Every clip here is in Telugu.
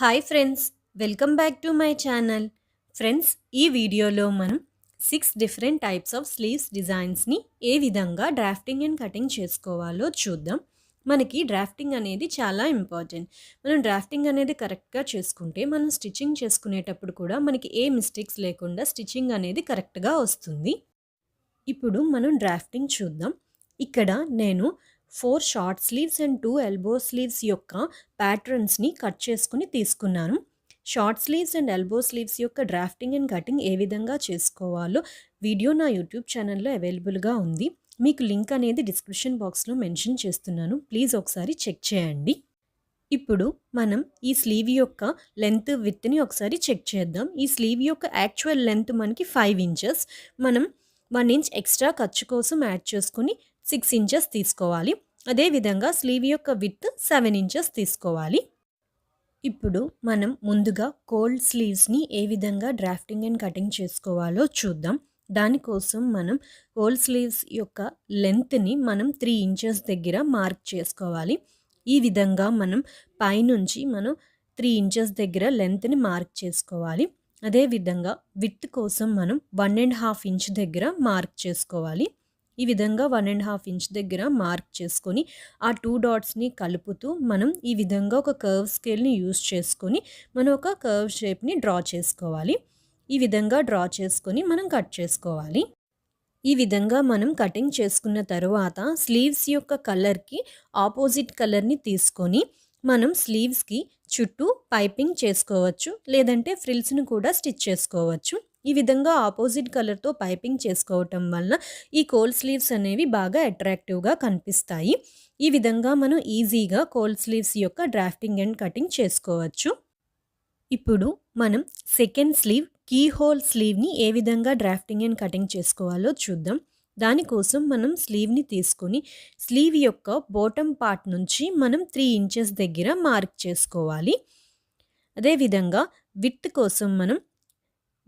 Hi friends welcome back to my channel friends ఈ వీడియోలో మనం six different types of sleeves డిజైన్స్ని ఏ విధంగా డ్రాఫ్టింగ్ అండ్ కటింగ్ చేసుకోవాలో చూద్దాం. మనకి డ్రాఫ్టింగ్ అనేది చాలా ఇంపార్టెంట్ మనం డ్రాఫ్టింగ్ అనేది కరెక్ట్గా చేసుకుంటే మనం స్టిచ్చింగ్ చేసుకునేటప్పుడు కూడా మనకి ఏ మిస్టేక్స్ లేకుండా స్టిచ్చింగ్ అనేది కరెక్ట్గా వస్తుంది. ఇప్పుడు మనం డ్రాఫ్టింగ్ చూద్దాం. ఇక్కడ నేను four short sleeves and two elbow sleeves యొక్క ప్యాటర్న్స్ని కట్ చేసుకుని తీసుకున్నాను. Short sleeves and elbow sleeves యొక్క డ్రాఫ్టింగ్ అండ్ కటింగ్ ఏ విధంగా చేసుకోవాలో వీడియో నా యూట్యూబ్ ఛానల్లో అవైలబుల్గా ఉంది. మీకు లింక్ అనేది డిస్క్రిప్షన్ బాక్స్లో మెన్షన్ చేస్తున్నాను. ప్లీజ్ ఒకసారి చెక్ చేయండి. ఇప్పుడు మనం ఈ స్లీవ్ యొక్క లెంత్ విత్ని ఒకసారి చెక్ చేద్దాం. ఈ స్లీవ్ యొక్క యాక్చువల్ లెంత్ మనకి ఫైవ్ ఇంచెస్. మనం వన్ ఇంచ్ ఎక్స్ట్రా ఖర్చు కోసం యాడ్ చేసుకుని సిక్స్ ఇంచెస్ తీసుకోవాలి. అదేవిధంగా స్లీవ్ యొక్క విత్ సెవెన్ ఇంచెస్ తీసుకోవాలి. ఇప్పుడు మనం ముందుగా కోల్డ్ స్లీవ్స్ని ఏ విధంగా డ్రాఫ్టింగ్ అండ్ కటింగ్ చేసుకోవాలో చూద్దాం. దానికోసం మనం కోల్డ్ స్లీవ్స్ యొక్క లెంత్ని మనం త్రీ ఇంచెస్ దగ్గర మార్క్ చేసుకోవాలి. ఈ విధంగా మనం పైనుంచి మనం త్రీ ఇంచెస్ దగ్గర లెంత్ని మార్క్ చేసుకోవాలి. అదేవిధంగా విత్ కోసం మనం వన్ అండ్ హాఫ్ ఇంచ్ దగ్గర మార్క్ చేసుకోవాలి. ఈ విధంగా వన్ అండ్ హాఫ్ ఇంచ్ దగ్గర మార్క్ చేసుకొని ఆ టూ డాట్స్ని కలుపుతూ మనం ఈ విధంగా ఒక కర్వ్ స్కేల్ని యూస్ చేసుకొని మనం ఒక కర్వ్ షేప్ని డ్రా చేసుకోవాలి. ఈ విధంగా డ్రా చేసుకొని మనం కట్ చేసుకోవాలి. ఈ విధంగా మనం కటింగ్ చేసుకున్న తరువాత స్లీవ్స్ యొక్క కలర్కి ఆపోజిట్ కలర్ని తీసుకొని మనం స్లీవ్స్కి చుట్టూ పైపింగ్ చేసుకోవచ్చు లేదంటే ఫ్రిల్స్ను కూడా స్టిచ్ చేసుకోవచ్చు. ఈ విధంగా ఆపోజిట్ కలర్తో పైపింగ్ చేసుకోవటం వలన ఈ కోల్ స్లీవ్స్ అనేవి బాగా అట్రాక్టివ్గా కనిపిస్తాయి. ఈ విధంగా మనం ఈజీగా కోల్ స్లీవ్స్ యొక్క డ్రాఫ్టింగ్ అండ్ కటింగ్ చేసుకోవచ్చు. ఇప్పుడు మనం సెకండ్ స్లీవ్ కీ హోల్ స్లీవ్ని ఏ విధంగా డ్రాఫ్టింగ్ అండ్ కటింగ్ చేసుకోవాలో చూద్దాం. దానికోసం మనం స్లీవ్ని తీసుకొని స్లీవ్ యొక్క బోటం పార్ట్ నుంచి మనం త్రీ ఇంచెస్ దగ్గర మార్క్ చేసుకోవాలి. అదేవిధంగా విత్ కోసం మనం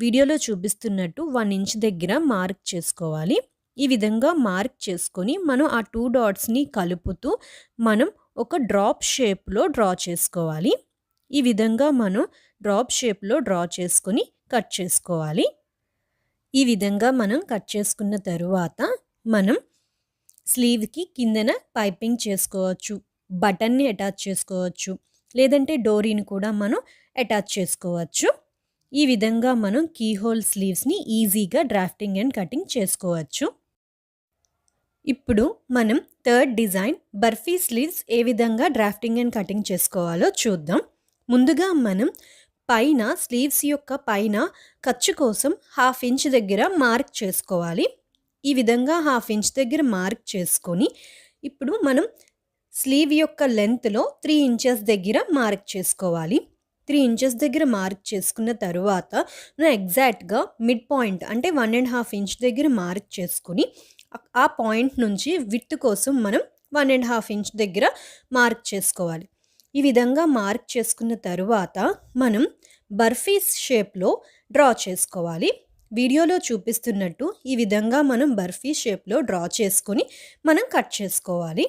వీడియోలో చూపిస్తున్నట్టు వన్ ఇంచ్ దగ్గర మార్క్ చేసుకోవాలి. ఈ విధంగా మార్క్ చేసుకొని మనం ఆ టూ డాట్స్ని కలుపుతూ మనం ఒక డ్రాప్ షేప్లో డ్రా చేసుకోవాలి. ఈ విధంగా మనం డ్రాప్ షేప్లో డ్రా చేసుకొని కట్ చేసుకోవాలి. ఈ విధంగా మనం కట్ చేసుకున్న తరువాత మనం స్లీవ్కి కిందన పైపింగ్ చేసుకోవచ్చు బటన్ని అటాచ్ చేసుకోవచ్చు లేదంటే డోరీని కూడా మనం అటాచ్ చేసుకోవచ్చు. ఈ విధంగా మనం కీహోల్ స్లీవ్స్ని ఈజీగా డ్రాఫ్టింగ్ అండ్ కటింగ్ చేసుకోవచ్చు. ఇప్పుడు మనం థర్డ్ డిజైన్ బర్ఫీ స్లీవ్స్ ఏ విధంగా డ్రాఫ్టింగ్ అండ్ కటింగ్ చేసుకోవాలో చూద్దాం. ముందుగా మనం పైన స్లీవ్స్ యొక్క పైన ఖర్చు కోసం హాఫ్ ఇంచ్ దగ్గర మార్క్ చేసుకోవాలి. ఈ విధంగా హాఫ్ ఇంచ్ దగ్గర మార్క్ చేసుకొని ఇప్పుడు మనం స్లీవ్ యొక్క లెంత్లో త్రీ ఇంచెస్ దగ్గర మార్క్ చేసుకోవాలి. త్రీ ఇంచెస్ దగ్గర మార్క్ చేసుకున్న తర్వాత నువ్వు ఎగ్జాక్ట్గా మిడ్ పాయింట్ అంటే వన్ అండ్ హాఫ్ ఇంచ్ దగ్గర మార్క్ చేసుకుని ఆ పాయింట్ నుంచి విత్ కోసం మనం వన్ అండ్ హాఫ్ ఇంచ్ దగ్గర మార్క్ చేసుకోవాలి. ఈ విధంగా మార్క్ చేసుకున్న తరువాత మనం బర్ఫీస్ షేప్లో డ్రా చేసుకోవాలి. వీడియోలో చూపిస్తున్నట్టు ఈ విధంగా మనం బర్ఫీ షేప్లో డ్రా చేసుకొని మనం కట్ చేసుకోవాలి.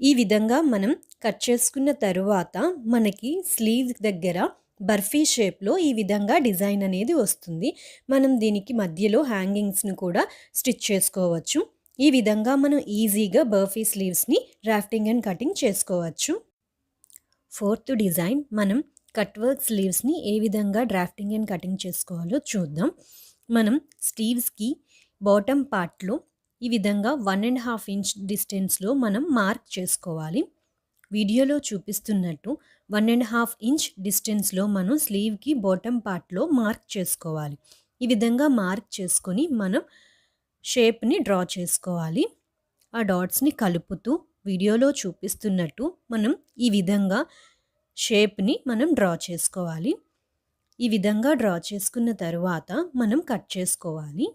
ఈ విధంగా మనం కట్ చేసుకున్న తరువాత మనకి స్లీవ్ దగ్గర బర్ఫీ షేప్లో ఈ విధంగా డిజైన్ అనేది వస్తుంది. మనం దీనికి మధ్యలో హ్యాంగింగ్స్ని కూడా స్టిచ్ చేసుకోవచ్చు. ఈ విధంగా మనం ఈజీగా బర్ఫీ స్లీవ్స్ని డ్రాఫ్టింగ్ అండ్ కటింగ్ చేసుకోవచ్చు. ఫోర్త్ డిజైన్ మనం కట్ వర్క్ స్లీవ్స్ని ఏ విధంగా డ్రాఫ్టింగ్ అండ్ కటింగ్ చేసుకోవాలో చూద్దాం. మనం స్లీవ్స్కి బాటమ్ పార్ట్లో ఈ విధంగా వన్ అండ్ హాఫ్ ఇంచ్ డిస్టెన్స్లో మనం మార్క్ చేసుకోవాలి. వీడియోలో చూపిస్తున్నట్టు వన్ అండ్ హాఫ్ ఇంచ్ డిస్టెన్స్లో మనం స్లీవ్కి బాటమ్ పార్ట్లో మార్క్ చేసుకోవాలి. ఈ విధంగా మార్క్ చేసుకొని మనం షేప్ని డ్రా చేసుకోవాలి. ఆ డాట్స్ని కలుపుతూ వీడియోలో చూపిస్తున్నట్టు మనం ఈ విధంగా షేప్ని మనం డ్రా చేసుకోవాలి. ఈ విధంగా డ్రా చేసుకున్న తరువాత మనం కట్ చేసుకోవాలి.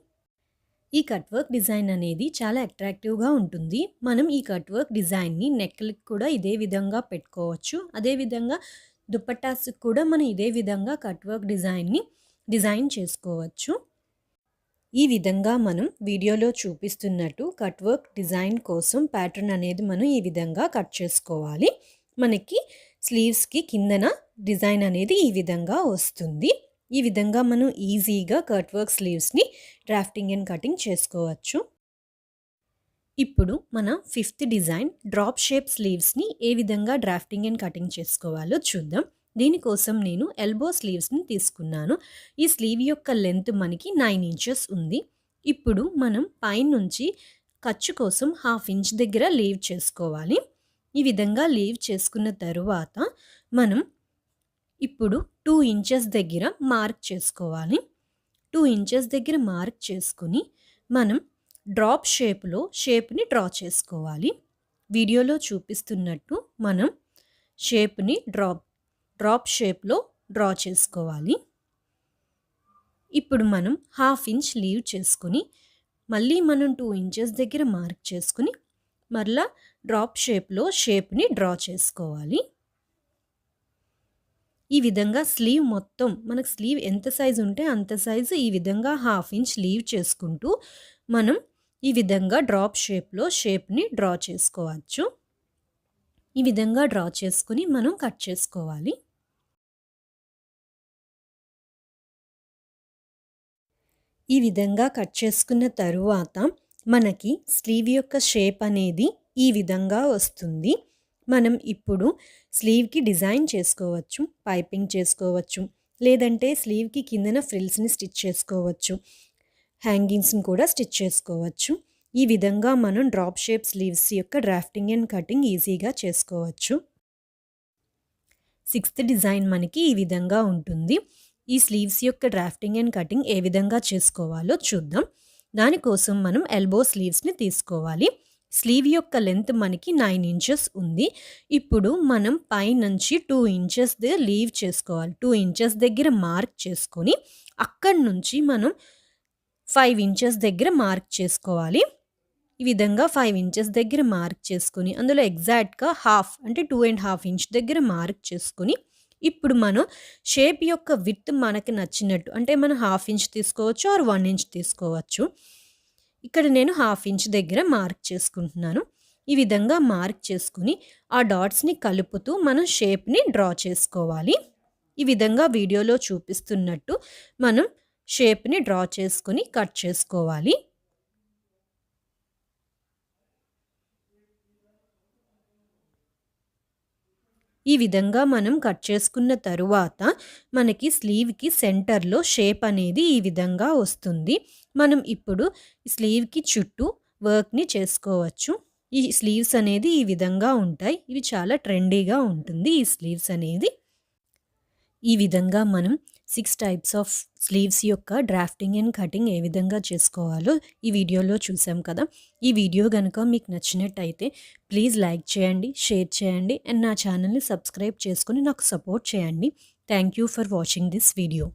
ఈ కట్ వర్క్ డిజైన్ అనేది చాలా అట్రాక్టివ్గా ఉంటుంది. మనం ఈ కట్ వర్క్ డిజైన్ని నెక్లకి కూడా ఇదే విధంగా పెట్టుకోవచ్చు. అదేవిధంగా దుపట్టాస్కి కూడా మనం ఇదే విధంగా కట్ వర్క్ డిజైన్ని డిజైన్ చేసుకోవచ్చు. ఈ విధంగా మనం వీడియోలో చూపిస్తున్నట్టు కట్ వర్క్ డిజైన్ కోసం ప్యాటర్న్ అనేది మనం ఈ విధంగా కట్ చేసుకోవాలి. మనకి స్లీవ్స్కి కిందన డిజైన్ అనేది ఈ విధంగా వస్తుంది. ఈ విధంగా మనం ఈజీగా కట్ వర్క్ స్లీవ్స్ని డ్రాఫ్టింగ్ అండ్ కటింగ్ చేసుకోవచ్చు. ఇప్పుడు మన ఫిఫ్త్ డిజైన్ డ్రాప్ షేప్ స్లీవ్స్ని ఏ విధంగా డ్రాఫ్టింగ్ అండ్ కటింగ్ చేసుకోవాలో చూద్దాం. దీనికోసం నేను ఎల్బో స్లీవ్స్ని తీసుకున్నాను. ఈ స్లీవ్ యొక్క లెంత్ మనకి నైన్ ఇంచెస్ ఉంది. ఇప్పుడు మనం పైనుంచి ఖర్చు కోసం హాఫ్ ఇంచ్ దగ్గర లీవ్ చేసుకోవాలి. ఈ విధంగా లీవ్ చేసుకున్న తరువాత మనం ఇప్పుడు టూ ఇంచెస్ దగ్గర మార్క్ చేసుకోవాలి. టూ ఇంచెస్ దగ్గర మార్క్ చేసుకుని మనం డ్రాప్ షేప్లో షేప్ని డ్రా చేసుకోవాలి. వీడియోలో చూపిస్తున్నట్టు మనం షేప్ని డ్రాప్ డ్రాప్ షేప్లో డ్రా చేసుకోవాలి. ఇప్పుడు మనం హాఫ్ ఇంచ్ లీవ్ చేసుకుని మళ్ళీ మనం టూ ఇంచెస్ దగ్గర మార్క్ చేసుకుని మరలా డ్రాప్ షేప్లో షేప్ని డ్రా చేసుకోవాలి. ఈ విధంగా స్లీవ్ మొత్తం మనకు స్లీవ్ ఎంత సైజు ఉంటే అంత సైజు ఈ విధంగా హాఫ్ ఇంచ్ లీవ్ చేసుకుంటూ మనం ఈ విధంగా డ్రాప్ షేప్లో షేప్ని డ్రా చేసుకోవచ్చు. ఈ విధంగా డ్రా చేసుకుని మనం కట్ చేసుకోవాలి. ఈ విధంగా కట్ చేసుకున్న తరువాత మనకి స్లీవ్ యొక్క షేప్ అనేది ఈ విధంగా వస్తుంది. మనం ఇప్పుడు స్లీవ్కి డిజైన్ చేసుకోవచ్చు పైపింగ్ చేసుకోవచ్చు లేదంటే స్లీవ్కి కిందన ఫ్రిల్స్ని స్టిచ్ చేసుకోవచ్చు హ్యాంగింగ్స్ని కూడా స్టిచ్ చేసుకోవచ్చు. ఈ విధంగా మనం డ్రాప్ షేప్ స్లీవ్స్ యొక్క డ్రాఫ్టింగ్ అండ్ కటింగ్ ఈజీగా చేసుకోవచ్చు. సిక్స్త్ డిజైన్ మనకి ఈ విధంగా ఉంటుంది. ఈ స్లీవ్స్ యొక్క డ్రాఫ్టింగ్ అండ్ కటింగ్ ఏ విధంగా చేసుకోవాలో చూద్దాం. దానికోసం మనం ఎల్బో స్లీవ్స్ని తీసుకోవాలి. స్లీవ్ యొక్క లెంత్ మనకి నైన్ ఇంచెస్ ఉంది. ఇప్పుడు మనం పైనుంచి టూ ఇంచెస్ దగ్గర లీవ్ చేసుకోవాలి. టూ ఇంచెస్ దగ్గర మార్క్ చేసుకొని అక్కడి నుంచి మనం ఫైవ్ ఇంచెస్ దగ్గర మార్క్ చేసుకోవాలి. ఈ విధంగా ఫైవ్ ఇంచెస్ దగ్గర మార్క్ చేసుకొని అందులో ఎగ్జాక్ట్గా హాఫ్ అంటే టూ అండ్ హాఫ్ ఇంచ్ దగ్గర మార్క్ చేసుకొని ఇప్పుడు మనం షేప్ యొక్క విత్ మనకి నచ్చినట్టు అంటే మనం హాఫ్ ఇంచ్ తీసుకోవచ్చు ఆర్ వన్ ఇంచ్ తీసుకోవచ్చు. ఇక్కడ నేను హాఫ్ ఇంచ్ దగ్గర మార్క్ చేసుకుంటున్నాను. ఈ విధంగా మార్క్ చేసుకుని ఆ డాట్స్ని కలుపుతూ మనం షేప్ని డ్రా చేసుకోవాలి. ఈ విధంగా వీడియోలో చూపిస్తున్నట్టు మనం షేప్ని డ్రా చేసుకుని కట్ చేసుకోవాలి. ఈ విధంగా మనం కట్ చేసుకున్న తరువాత మనకి స్లీవ్కి సెంటర్లో షేప్ అనేది ఈ విధంగా వస్తుంది. మనం ఇప్పుడు స్లీవ్కి చుట్టూ వర్క్ని చేసుకోవచ్చు. ఈ స్లీవ్స్ అనేది ఈ విధంగా ఉంటాయి. ఇవి చాలా ట్రెండీగా ఉంటుంది ఈ స్లీవ్స్ అనేది. ఈ విధంగా మనం సిక్స్ టైప్స్ ఆఫ్ స్లీవ్స్ యొక్క డ్రాఫ్టింగ్ అండ్ కటింగ్ ఏ విధంగా చేసుకోవాలో ఈ వీడియోలో చూసాం కదా. ఈ వీడియో కనుక మీకు నచ్చినట్టయితే ప్లీజ్ లైక్ చేయండి షేర్ చేయండి అండ్ నా ఛానల్ని సబ్స్క్రైబ్ చేసుకుని నాకు సపోర్ట్ చేయండి. Thank you for watching this video.